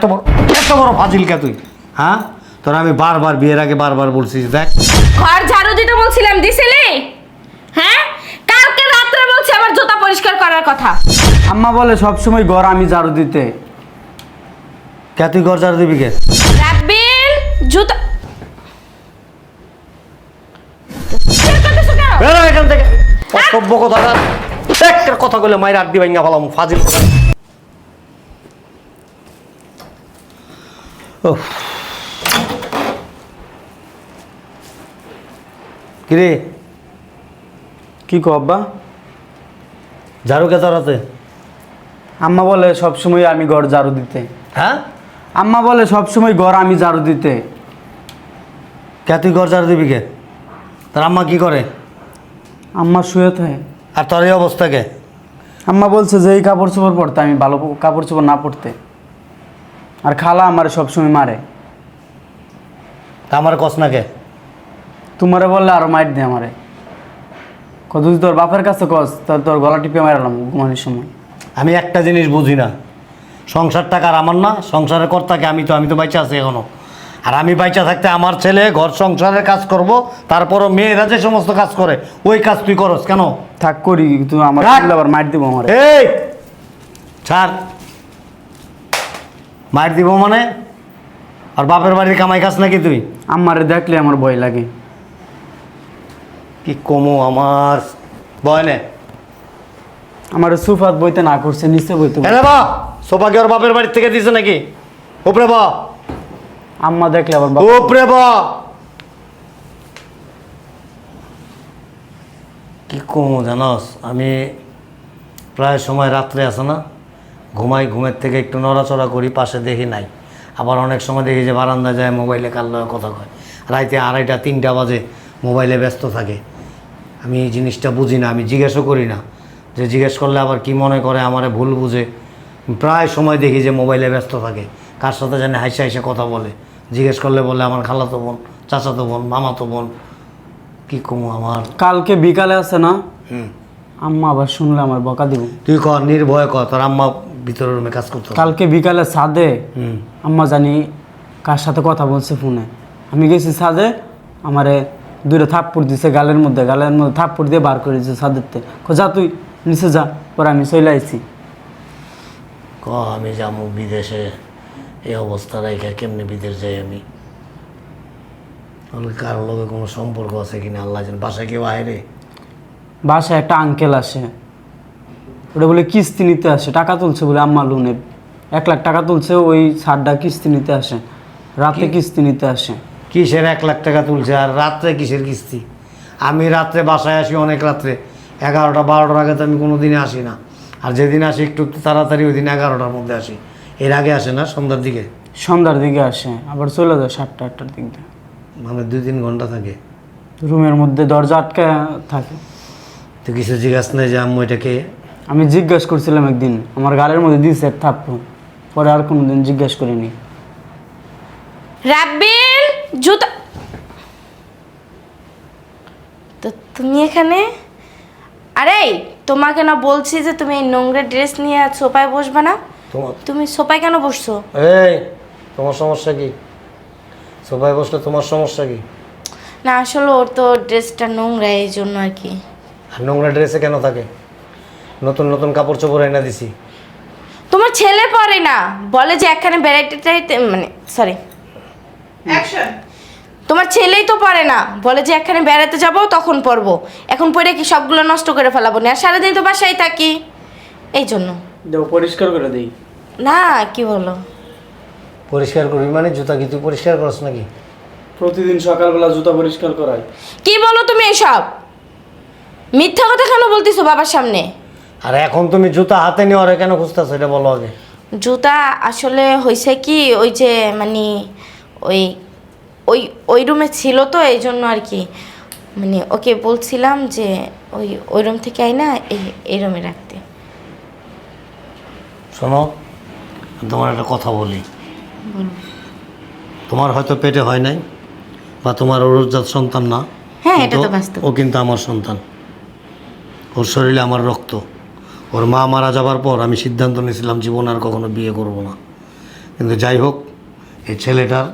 এত বড় এত তুই? হ্যাঁ? তোর আমি বারবার বিয়ের আগে বারবার বলছি দেখ। ঘর ঝাড়ু দিতে বলছিলাম দিছিলি? হ্যাঁ? কালকে রাত্রে বলছি আমার জুতা পরিষ্কার করার কথা। আম্মা বলে সবসময় ঘর আমি ঝাড়ু দিতে। কে তুই ঘর ঝাড়ু দিবি কে? রাব্বিল জুতা বের করতেছো কেন? বেরো এখান থেকে। অসভ্য কথা একটা কথা বলে মায়ের আড্ডি ফেলাম ফাজিল কথা। কিরে? কি কো আব্বা? ঝাড়ু কে চড়াতে আম্মা বলে সবসময় আমি ঘর ঝাড়ু দিতে। হ্যাঁ? আম্মা বলে সবসময় ঘর আমি ঝাড়ু দিতে। কে তুই ঘর ঝাড়ু দিবি কে? তার আম্মা কি করে? আম্মা শুয়ে থাকে। আর তোর এই অবস্থা কে? আম্মা বলছে যে এই কাপড় চোপড় পরতে আমি ভালো কাপড় চোপড় না পরতে। আর খালা আমার সবসময় মারে। তা আমার কস না কে? তোমারে বললে আরও মাইট দে আমারে। কত তোর বাপের কাছে কস তোর তোর গলা টিপে মারালাম ঘুমানোর সময়। আমি একটা জিনিস বুঝি না। সংসার টাকার আমার না সংসারের কর্তাকে আমি তো আমি তো বাইচা আছি এখনও। আর আমি বাইচা থাকতে আমার ছেলে ঘর সংসারের কাজ করব তারপরও মেয়েরা যে সমস্ত কাজ করে ওই কাজ তুই করস কেন? থাক করি তুই আমার আবার মাইট দিব আমার। এই! ছাড়! মার দিব মানে? আর বাপের বাড়ির কামাই খাস নাকি তুই? আমারে দেখলে আমার ভয় লাগে। কি কমো আমার? বয় নে। আমার সুফাত বইতে না করছে নিচে বইতে। এনে বা সোফা কি ওর বাপের বাড়ির থেকে দিছে নাকি? উপরে বা। আম্মা দেখলে আবার উপরে বা। কি কমো জানস? আমি প্রায় সময় রাত্রে আসে না? ঘুমাই ঘুমের থেকে একটু নড়াচড়া করি পাশে দেখি নাই। আবার অনেক সময় দেখি যে বারান্দা যায় মোবাইলে কার লগে কথা কয়। রাইতে আড়াইটা তিনটা বাজে মোবাইলে ব্যস্ত থাকে। আমি এই জিনিসটা বুঝি না আমি জিজ্ঞেসও করি না। যে জিজ্ঞেস করলে আবার কি মনে করে আমারে ভুল বুঝে। প্রায় সময় দেখি যে মোবাইলে ব্যস্ত থাকে। কার সাথে জানে হাইসে হাইসে কথা বলে। জিজ্ঞেস করলে বলে আমার খালাতো বোন চাচাতো বোন মামাতো বোন কি কমু আমার? কালকে বিকালে আছে না? হুম। আম্মা আবার শুনলে আমার বকা দিব। তুই কর নির্ভয় কর তোর আম্মা ভিতরের রুমে কাজ করতো কালকে বিকালে হুম। আম্মা জানি কার সাথে কথা বলছে ফোনে। আমি গেছি সাদে আমারে দুইটা থাপ্পড় দিছে গালের মধ্যে গালের মধ্যে থাপ্পড় দিয়ে বার করে দিছে থেকে যা তুই নিচে যা পরে আমি চলে আইছি। ক আমি যাব বিদেশে এই অবস্থা রেখে কেমনি বিদেশ যাই আমি? কারোর লগে কোনো সম্পর্ক আছে কিনা আল্লাহ জানে। বাসায় কেউ আয় বাসায় একটা আঙ্কেল আসে। ওটা বলে কিস্তি নিতে আসে টাকা তুলছে বলে আম্মা লোনের। এক লাখ টাকা তুলছে ওই সারটা কিস্তি নিতে আসে রাতে কিস্তি নিতে আসে। কিসের এক লাখ টাকা তুলছে আর রাত্রে কিসের কিস্তি? আমি রাত্রে বাসায় আসি অনেক রাত্রে এগারোটা বারোটার আগে তো আমি কোনো দিনে আসি না। আর যেদিন আসি একটু একটু তাড়াতাড়ি ওই দিন এগারোটার মধ্যে আসি। এর আগে আসে না সন্ধ্যার দিকে? সন্ধ্যার দিকে আসে আবার চলে যায় সাতটা আটটার দিক দিয়ে। মানে দুই তিন ঘণ্টা থাকে? রুমের মধ্যে দরজা আটকে থাকে। তো কিছু জিজ্ঞাসা নেই যে আম্মু এটাকে আমি জিজ্ঞেস করছিলাম একদিন আমার গালের মধ্যে দিয়েছে এক থাপ্পড়। পরে আর কোনো দিন জিজ্ঞেস করিনি। রাব্বিল জুতা তো তুমি এখানে? আরে তোমাকে না বলছি যে তুমি এই নোংরা ড্রেস নিয়ে সোফায় বসবে না। তোমার তুমি সোফায় কেন বসছো? এই তোমার সমস্যা কি? সবাই বসলে তোমার সমস্যা কি? না আসলে ওর তো ড্রেসটা নোংরা এই জন্য আর কি। আর নোংরা ড্রেসে কেন থাকে? নতুন নতুন কাপড় চোপড় এনে দিছি। তোমার ছেলে পরে না? বলে যে একখানে বেড়াইতে টাইতে মানে সরি তোমার ছেলেই তো পারে না? বলে যে একখানে বেড়াতে যাব তখন পরবো। এখন পরে কি সবগুলো নষ্ট করে ফেলাবো? না আর সারাদিন তো বাসায় থাকি। এই জন্য। দেও পরিষ্কার করে দিই। না কি বলো? পরিষ্কার করবি মানে জুতা কি তুই পরিষ্কার করস নাকি? প্রতিদিন সকালবেলা জুতা পরিষ্কার করাই। কি বলো তুমি এসব? মিথ্যা কথা কেন বলতেছো বাবার সামনে? আর এখন তুমি জুতা হাতে নিয়ে ওরে কেন খুঁজতেছো? এটা বলো আগে। জুতা আসলে হয়েছে কি ওই যে মানে ওই ওই ওই রুমে ছিল তো এই জন্য আর কি। মানে ওকে বলছিলাম যে ওই ওই রুম থেকে আই না এই এই রুমে রাখতে। শোনো তোমার একটা কথা বলি। তোমার হয়তো পেটে হয় নাই বা তোমার অরুজাত সন্তান না হ্যাঁ এটা তো বাস্তব। ও কিন্তু আমার সন্তান। ওর শরীরে আমার রক্ত। ওর মা মারা যাবার পর আমি সিদ্ধান্ত নিয়েছিলাম জীবন আর কখনো বিয়ে করব না। কিন্তু যাই হোক, এই ছেলেটার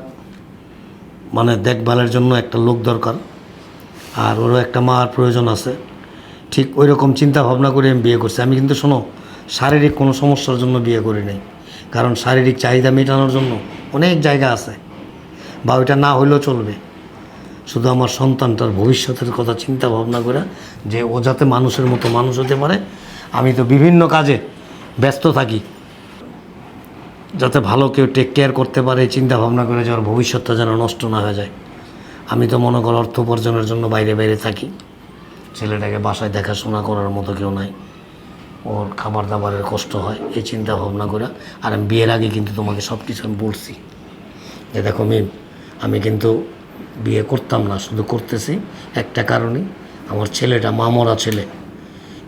মানে দেখভালের জন্য একটা লোক দরকার আর ওরও একটা মার প্রয়োজন আছে। ঠিক ওই রকম চিন্তাভাবনা করে আমি বিয়ে করছি। আমি কিন্তু শোনো, শারীরিক কোনো সমস্যার জন্য বিয়ে করি নাই। কারণ শারীরিক চাহিদা মেটানোর জন্য অনেক জায়গা আছে বা ওইটা না হইলেও চলবে। শুধু আমার সন্তানটার ভবিষ্যতের কথা চিন্তা ভাবনা করে যে ও যাতে মানুষের মতো মানুষ হতে পারে আমি তো বিভিন্ন কাজে ব্যস্ত থাকি। যাতে ভালো কেউ টেক কেয়ার করতে পারে চিন্তা ভাবনা করে যে ওর ভবিষ্যৎটা যেন নষ্ট না হয়ে যায়। আমি তো মনে কর অর্থ উপার্জনের জন্য বাইরে বাইরে থাকি। ছেলেটাকে বাসায় দেখাশোনা করার মতো কেউ নাই। ওর খাবার দাবারের কষ্ট হয়, এই চিন্তা ভাবনা করে। আর আমি বিয়ের আগে কিন্তু তোমাকে সব কিছু আমি বলছি। যে দেখো মিম, আমি কিন্তু বিয়ে করতাম না, শুধু করতেছি একটা কারণে আমার ছেলেটা মামরা ছেলে।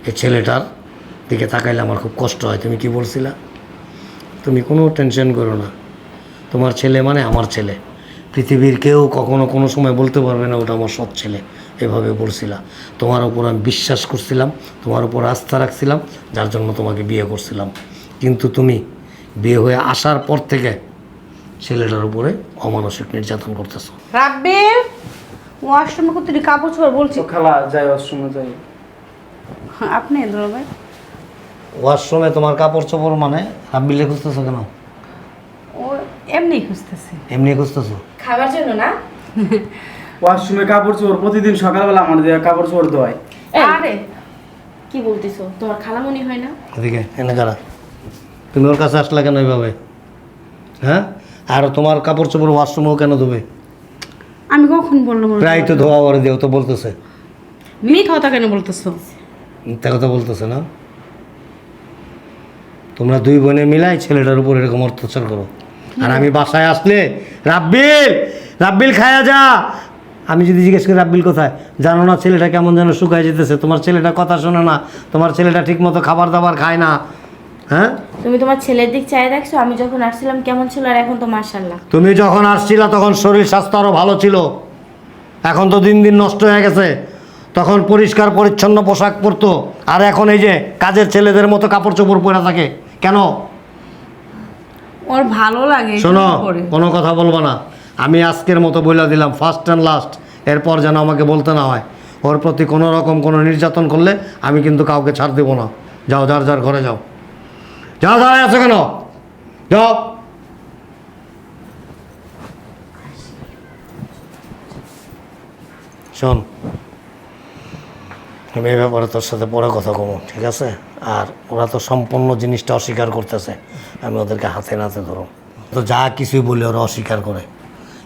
এই ছেলেটার দিকে তাকাইলে আমার খুব কষ্ট হয়। তুমি কি বলছিলা? তুমি কোনো টেনশন করো না। তোমার ছেলে মানে আমার ছেলে। পৃথিবীর কেউ কখনো কোনো সময় বলতে পারবে না ওটা আমার সৎ ছেলে। এভাবে বলছিলাম তোমার উপর আমি বিশ্বাস করছিলাম তোমার উপর আস্থা রাখছিলাম যার জন্য তোমাকে বিয়ে করছিলাম। কিন্তু তুমি বিয়ে হয়ে আসার পর থেকে ছেলেটার উপরে অমানসিক নির্যাতন করতেছো। রাব্বিল! ওয়াশরুমে কত কাপড় চোপড় বলছি? খালা যাই অসময় যাই। আপনি দুলা ভাই। ওয়াশরুমে তোমার কাপড় চোপড় মানে রাব্বিলে খুঁজতেছো কেন? ও এমনি খুঁজতেছে। এমনি খুঁজতেছো? খাবার জন্য না? ওয়াশরুমে কাপড় চোপড় প্রতিদিন সকালবেলা আমার দিয়ে কাপড় চোপড় ধোয় আরে কি বলতেছো? তোমার খালামণি হয় না? এদিকে এনে কারা তুমি ওর কাছে আসলে কেন এইভাবে? হ্যাঁ? আর তোমার কাপড় চোপড় ওয়াশরুমেও কেন ধোবে? আমি কখন বললাম ওর? প্রায় তো ধোয়া করে দেও তো বলতেছে। মিথ্যা কথা কেন বলতেছো? মিথ্যা কথা বলতেছে না? তোমরা দুই বোনে মিলাই ছেলেটার উপর এরকম অত্যাচার করো। আর আমি বাসায় আসলে রাব্বিল রাব্বিল খায়া যা। আমি যদি জিজ্ঞেস করি রাব্বিল কোথায়? জানো না ছেলেটা কেমন যেন শুকায় যেতেছে। তোমার ছেলেটা কথা শোনে না। তোমার ছেলেটা ঠিক মতো খাবার দাবার খায় না। হ্যাঁ? তুমি তোমার ছেলের দিক চাই দেখছ? আমি যখন আসছিলাম কেমন ছিল? আর এখন তো মার্শাল্লাহ তুমি যখন আসছিলা তখন শরীর স্বাস্থ্য আরও ভালো ছিল। এখন তো দিন দিন নষ্ট হয়ে গেছে। তখন পরিষ্কার পরিচ্ছন্ন পোশাক পরতো। আর এখন এই যে কাজের ছেলেদের মতো কাপড় চোপড় পরে থাকে। কেন? ওর ভালো লাগে শোনো কোনো কথা বলব না। আমি আজকের মতো বলে দিলাম ফার্স্ট অ্যান্ড লাস্ট এরপর যেন আমাকে বলতে না হয়। ওর প্রতি কোনো রকম কোনো নির্যাতন করলে আমি কিন্তু কাউকে ছাড় দেবো না। যাও যার যার ঘরে যাও। যাও দাঁড়ায় আছো কেন? যাও। শোন আমি এ ব্যাপারে তোর সাথে পরে কথা কমো ঠিক আছে? আর ওরা তো সম্পূর্ণ জিনিসটা অস্বীকার করতেছে। আমি ওদেরকে হাতে নাতে ধরো। তো যা কিছুই বলি ওরা অস্বীকার করে।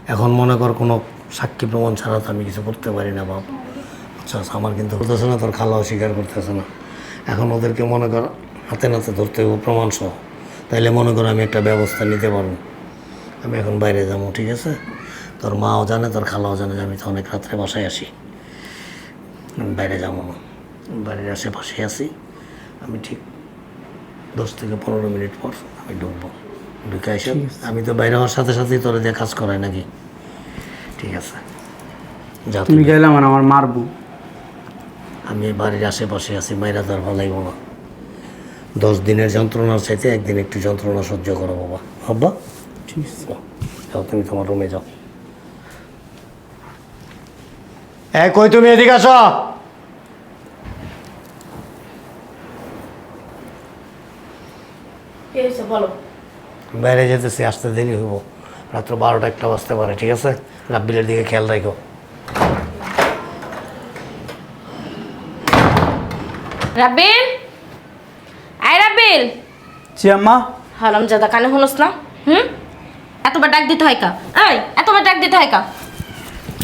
এখন মনে কর কোনো সাক্ষী প্রমাণ ছাড়া তো আমি কিছু করতে পারি না, বাপ। আচ্ছা আমার কিন্তু হতেছে না, তোর খালা অস্বীকার করতেছে না। এখন ওদেরকে মনে কর হাতে নাতে ধরতে হবে প্রমাণ সহ তাইলে মনে করো আমি একটা ব্যবস্থা নিতে পারব। আমি এখন বাইরে যাব, ঠিক আছে? তোর মাও জানে, তোর খালাও জানে আমি তো অনেক রাত্রে বাসায় আসি। বাইরে যাব না। বাড়ির আশেপাশে আছি। আমি ঠিক দশ থেকে পনেরো মিনিট পর আমি ঢুকবো। ঢুকে এসে আমি তো বাইরে হওয়ার সাথে সাথেই তোর দিয়ে কাজ করাই নাকি? ঠিক আছে। যা তুমি তুমি। গেলে আমার আমার মারবো। আমি বাড়ির আশেপাশে আছি মাইরা তো আর ভালো লাগবো না। দশ দিনের যন্ত্রণার চাইতে একদিন একটু যন্ত্রণা সহ্য করো বাবা। আব্বা? ঠিক আছে। যাও, যাও তুমি তোমার রুমে যাও। এ কই তুমি? এদিকে আসো কি হয়েছে বলো। বাইরে যেতেছি আসতে দেরি হইব। রাত্র বারোটা একটা বাজতে পারে ঠিক আছে? রাব্বিলের দিকে খেয়াল রাখো রাব্বিল? আয় রাব্বিল। জি আম্মা। হারাম জাদা কানে হলোস না? হুম? এতবার ডাক দিতে হয় কা? এই এতবার ডাক দিতে হয় কা?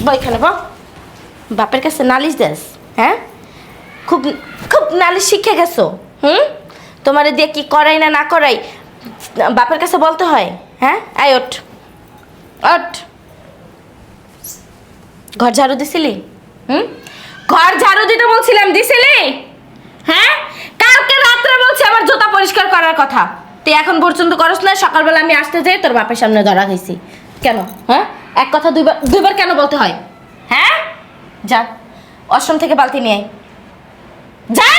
বই এখানে বা বাপের কাছে নালিশ দেস হ্যাঁ? খুব খুব নালিশ শিখে গেছো হুম? তোমারে দিয়ে কি করাই না না করাই বাপের কাছে বলতে হয় হ্যাঁ? আয় ওঠ। ওঠ। ঘর ঝাড়ু দিছিলি? হুম? ঘর ঝাড়ু দিতে বলছিলাম, দিছিলি? হ্যাঁ? কালকে রাত্রে বলছি আমার জুতা পরিষ্কার করার কথা। তুই এখন পর্যন্ত করস না সকালবেলা আমি আসতে যাই তোর বাপের সামনে ধরা খাইছি। কেন? হ্যাঁ? এক কথা দুইবার দুইবার কেন বলতে হয়? হ্যাঁ? যা অশ্রম থেকে বালতি নিয়ে যা!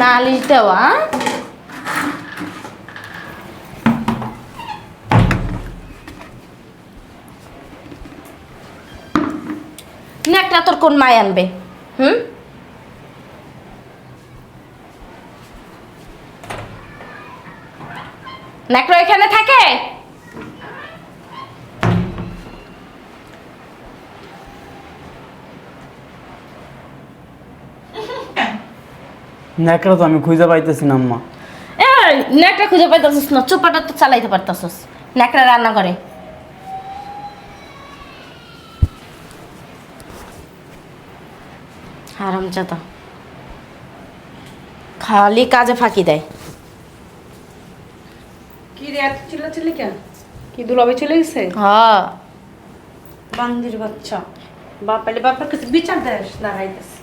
নালিশ দেওয়া? নেকটা তোর কোন মায় আনবে? হুম? নেকড়া এখানে থাকে? নেকড়া তো আমি খুঁজে পাইতেছি না আম্মা। এই নেকড়া খুঁজে পাইতেছিস না চোপাটা তো চালাইতে পারতাছিস নেকড়া রান্না করে হারাম চাতা খালি কাজে ফাঁকি দেয়। কি রে এত চিল্লাচিল্লি কেন? কি দুলাভাই চলে গেছে? হ্যাঁ। বান্দির বাচ্চা। বাপ পাইলে বাপের কাছে বিচার দেয় দাঁড়াইতেছে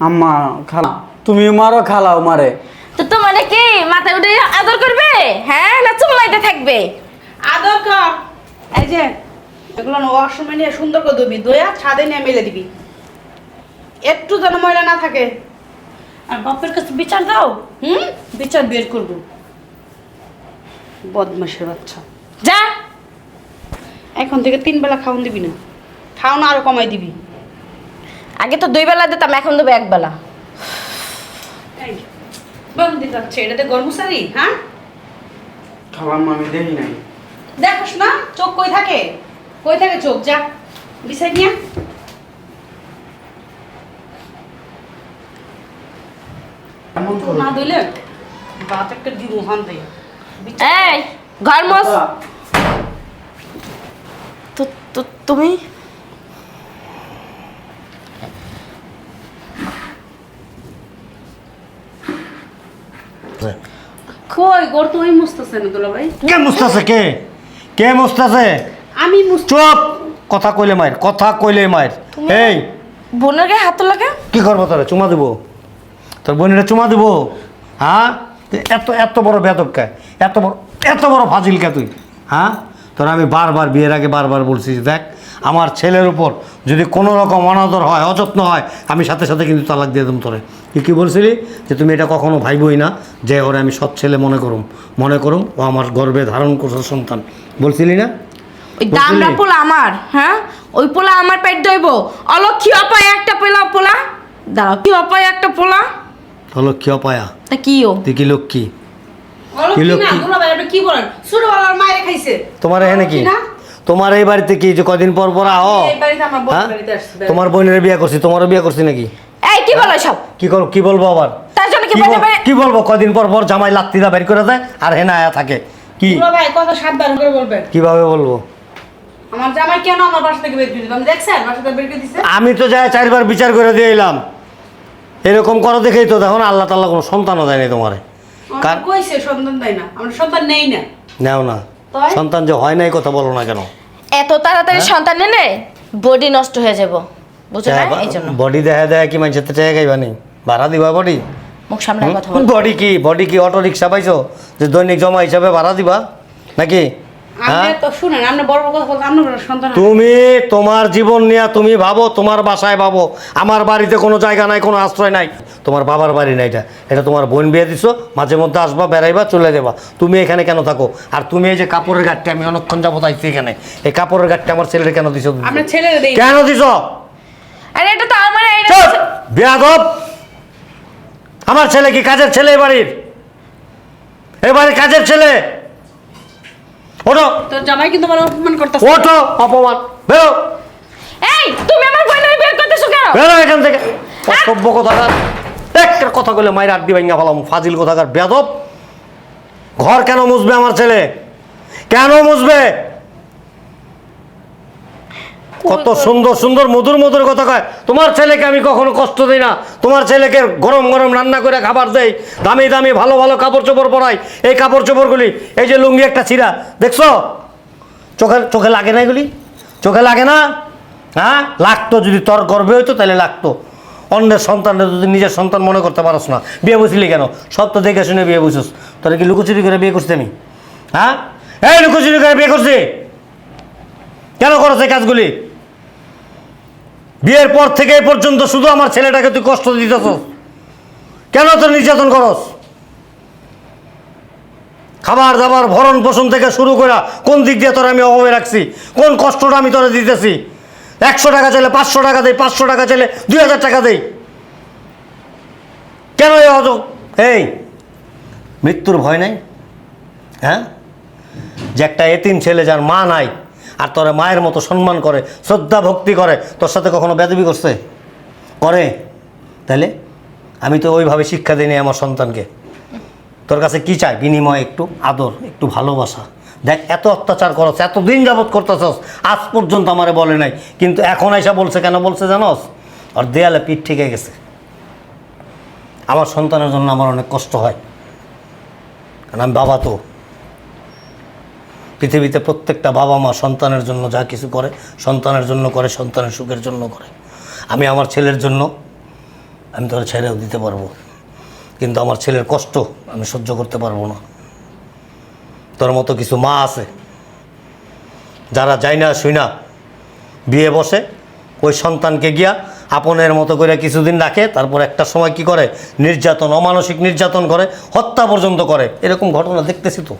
আম্মা খালা। তুমি মারো খালাও মারে। তো তোমার কি? মাথায় উঠে আদর করবে? হ্যাঁ না চুমলাইতে থাকবে? আদর কর। এই যে এগুলো না ওয়াশরুমে নিয়ে সুন্দর করে ধুবি ধুয়া ছাদে নিয়ে মেলে দিবি। একটু যেন ময়লা না থাকে। আর বাপের কাছে বিচার দাও। হুম? বিচার বের করব। বদমাসের বাচ্চা। যা। এখন থেকে তিন বেলা খাওন দিবি না। খাওয়ানো আরও কমাই দিবি। আগে তো দুই বেলা দিতাম এখন দেবো এক বেলা বন্দি এটাতে হ্যাঁ? খালাম্মা আমি দেখি নাই দেখোস না চোখ কই থাকে? কই থাকে চোখ? যা বিছাই নিয়ে এমন না ধুইলে বাত একটা দিব হান দেয় এই ঘর মোস তো তো তুমি? কই গোর তো ওই মুস্তাছে না দুলা ভাই। কে মুস্তাছে কে? কে মুস্তাছে আমি মুস্ত চুপ! কথা কইলে মায়ের কথা কইলে মায়ের। এই! বোনের গায়ে হাত লাগে কি করব তোরা চুমা দেবো? তোর বোনেরা চুমা দেবো? হ্যাঁ? তুই এত এত বড় বেদব কে? এত বড় এত বড় ফাজিল কে তুই? হ্যাঁ? তোরা আমি বারবার বিয়ের আগে বারবার বলছি দেখ। আমার ছেলের উপর যদি কোনো রকম অনাদর হয় অযত্ন হয় আমি সাথে সাথে কিন্তু তালাক দিয়ে দেবো তোরে। তুই কী বলছিলি যে তুমি এটা কখনো ভাইবই না? যে ওরে আমি সৎ ছেলে মনে করুম মনে করুম ও আমার গর্বে ধারণ করছে সন্তান। বলছিলি না? ওই দামরা পোলা আমার হ্যাঁ? ওই পোলা আমার পেট দইব অলক্ষী অপায় একটা পোলা পোলা? দাঁড়াও কি অপায় একটা পোলা? হলো কি অপায়া? তা কি ও? তুই কি লক্ষ্মী? কি কি লোক না কি? বলেন? ছোটবেলার মায়ের খাইছে। তোমার এখানে কি? কি না? তোমার এই বাড়িতে কি যে কদিন পর পর আহ এই বাড়িতে আমার বোন হ্যাঁ? বাড়িতে আসছে তোমার বোনের বিয়ে করছি তোমারও বিয়ে করছি নাকি? এই কি বলো সব কি করো কি বলব আবার? তার জন্য কি বলতে কি বলব? কদিন পর পর জামাই লাত্তিদা বের করে দেয় আর হেনা আয়া থাকে। কি? ভাই কথা সাবধান করে বলবেন। কীভাবে বলব? আমার জামাই কেন আমার বাসা থেকে বের করে দিল? আমি দেখছেন? বাসা থেকে বের করে দিছে? আমি তো যাই চারবার বিচার করে দিয়ে এলাম। এরকম করো দেখেই তো দেখো না আল্লাহ তাল্লাহ কোনো সন্তানও দেয়নি তোমারে। কার কইছে সন্তান দেয় না। আমার সন্তান নেই না। নেও না? সন্তান যে হয় নাই কথা বলো না কেন? এত তাড়াতাড়ি সন্তান এনে বডি নষ্ট হয়ে যাব। বুঝছ না? এই জন্য। বডি দেখা দেয় কি মানুষের তো গাইবা ভাড়া দিবা বডি মুখ সামনে কথা বডি কি? বডি কি অটো রিক্সা পাইছো? যে দৈনিক জমা হিসাবে ভাড়া দিবা? নাকি? হ্যাঁ? আপনি তো শুনেন আপনি বড় বড় কথা বলতে আপনার সন্তান আছে। তুমি তোমার জীবন নিয়ে তুমি ভাবো তোমার বাসায় ভাবো। আমার বাড়িতে কোনো জায়গা নাই কোনো আশ্রয় নাই। তোমার বাবার বাড়ি না এটা। এটা তোমার বোন বিয়ে দিছো মাঝে মধ্যে আসবা বেড়াইবা চলে যাবা। তুমি এখানে কেন থাকো? আর তুমি এই যে কাপড়ের গাঠটা আমি অনেকক্ষণ যাব তাইছি এখানে। এই কাপড়ের গাঠটা আমার ছেলের কেন দিছো কেন দিছো? আরে এটা তো আমার বেয়াদব! আমার ছেলে কি কাজের ছেলে এ বাড়ির? এ কাজের ছেলে? ওঠো। তোর জামাই কিন্তু আমার অপমান করতেছে। ওঠো অপমান। বেরো। এই তুমি আমার বোনের বিয়ে করতেছো কেন? বেরো এখান থেকে। অসভ্য কথাকার। একটা কথা কইলে মায়ের আড্ডি ভাঙ্গা ফেলাম। ফাজিল কথাকার বেদব ঘর কেন মুছবে আমার ছেলে? কেন মুছবে? কত সুন্দর সুন্দর মধুর মধুর কথা কয়। তোমার ছেলেকে আমি কখনো কষ্ট দিই না। তোমার ছেলেকে গরম গরম রান্না করে খাবার দেই। দামি দামি ভালো ভালো কাপড় চোপড় পরাই। এই কাপড় চোপড়গুলি এই যে লুঙ্গি একটা ছিঁড়া দেখছ? চোখে চোখে লাগে না এগুলি? চোখে লাগে না? হ্যাঁ? লাগতো যদি তর গর্বে হইতো তাহলে লাগতো। অন্যের সন্তানটা যদি নিজের সন্তান মনে করতে পারস না। বিয়ে বুঝলি কেন? সব তো দেখে শুনে বিয়ে বসিস তোরা কি লুকোচুরি করে বিয়ে করছি আমি? হ্যাঁ? এই লুকোচুরি করে বিয়ে করছি? কেন করছে কাজগুলি? বিয়ের পর থেকে এই পর্যন্ত শুধু আমার ছেলেটাকে তুই কষ্ট দিতেছ কেন তোর নির্যাতন করস? খাবার দাবার, ভরণ পোষণ থেকে শুরু করে কোন দিক দিয়ে তোর আমি অভাবে রাখছি, কোন কষ্টটা আমি তোরা দিতেছি? একশো টাকা চাইলে পাঁচশো টাকা দেই, পাঁচশো টাকা চাইলে দুই হাজার টাকা দেই। কেন অত এই, মৃত্যুর ভয় নাই? হ্যাঁ? যে একটা এতিম ছেলে যার মা নাই আর তোরা মায়ের মতো সম্মান করে, শ্রদ্ধা ভক্তি করে, তোর সাথে কখনো বেদবি করছে? করে? তাহলে আমি তো ওইভাবে শিক্ষা দিইনি আমার সন্তানকে। তোর কাছে কি চাই? বিনিময় একটু, আদর, একটু ভালোবাসা। দেখ, এত অত্যাচার করছ এত দিন যাবৎ করতেছস, আজ পর্যন্ত আমারে বলে নাই। কিন্তু এখন এসে বলছে কেন? বলছে জানোস? আর দেয়ালে পিঠ ঠিকে গেছে। আমার সন্তানের জন্য আমার অনেক কষ্ট হয়। কারণ আমি বাবা তো। পৃথিবীতে প্রত্যেকটা বাবা মা সন্তানের জন্য যা কিছু করে, সন্তানের জন্য করে, সন্তানের সুখের জন্য করে। আমি আমার ছেলের জন্য, আমি তোরা ছেড়েও দিতে পারব। কিন্তু আমার ছেলের কষ্ট আমি সহ্য করতে পারব না। তোর মতো কিছু মা আছে, যারা যায় না, শুই না, বিয়ে বসে, ওই সন্তানকে গিয়া আপনের মতো করে কিছুদিন রাখে, তারপর একটা সময় কি করে? নির্যাতন, অমানসিক নির্যাতন করে, হত্যা পর্যন্ত করে। এরকম ঘটনা দেখতেছি তো।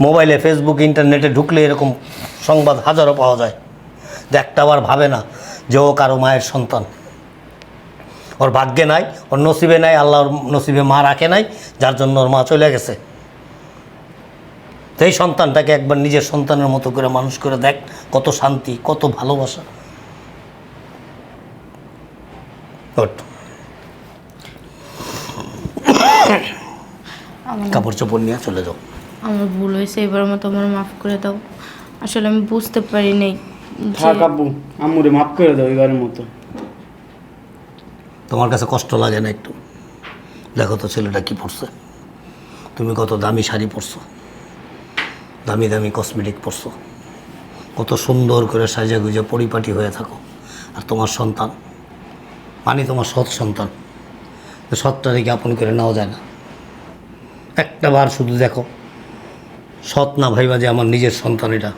মোবাইলে ফেসবুক ইন্টারনেটে ঢুকলে এরকম সংবাদ হাজারও পাওয়া যায়। যে একটা আবার ভাবে না যে ও কারও মায়ের সন্তান। ওর ভাগ্যে নাই ওর নসিবে নাই আল্লাহর নসিবে মা রাখে নাই যার জন্য ওর মা চলে গেছে। সেই সন্তানটাকে একবার নিজের সন্তানের মতো করে মানুষ করে দেখ কত শান্তি কত ভালোবাসা। কাপড় চোপড় নিয়ে চলে যাও। আমার ভুল হয়েছে এবার মতো আমার মাফ করে দাও। আসলে আমি বুঝতে পারি নাই থাক আব্বু আম্মুরে মাফ করে দাও এবারের মতো। তোমার কাছে কষ্ট লাগে না একটু। দেখো তো ছেলেটা কি পরছে। তুমি কত দামি শাড়ি পরছো। দামি দামি কসমেটিক পরছো। কত সুন্দর করে সাজা গুজে পরিপাটি হয়ে থাকো। আর তোমার সন্তান মানে তোমার সৎ সন্তান তো সৎটা রেখে আপন করে নেওয়া যায় না? একটা বার শুধু দেখো। সৎ না ভাইবা যে আমার নিজের সন্তান এটা।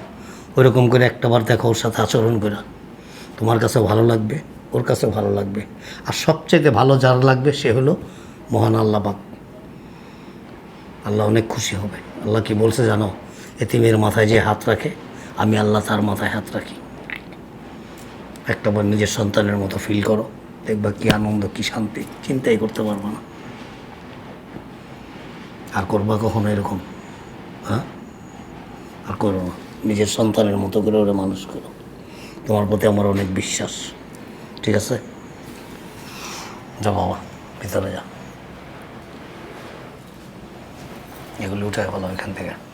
ওইরকম করে একটা বার দেখো ওর সাথে আচরণ করে। তোমার কাছে ভালো লাগবে, ওর কাছেও ভালো লাগবে। আর সবচেয়ে ভালো যার লাগবে সে হলো মহান আল্লাহ বাক আল্লাহ অনেক খুশি হবে। আল্লাহ কি বলছে জানো? এতিমের মাথায় যে হাত রাখে, আমি আল্লাহ তার মাথায় হাত রাখি। একটাবার নিজের সন্তানের মতো ফিল করো। দেখবা কি আনন্দ, কি শান্তি, চিন্তাই করতে পারব না। আর করবা কখনো এরকম? হ্যাঁ? আর করো। না নিজের সন্তানের মতো করে ওরা মানুষ করো। তোমার প্রতি আমার অনেক বিশ্বাস। ঠিক আছে? যা বাবা, ভিতরে যা। এগুলো উঠে ভালো এখান থেকে।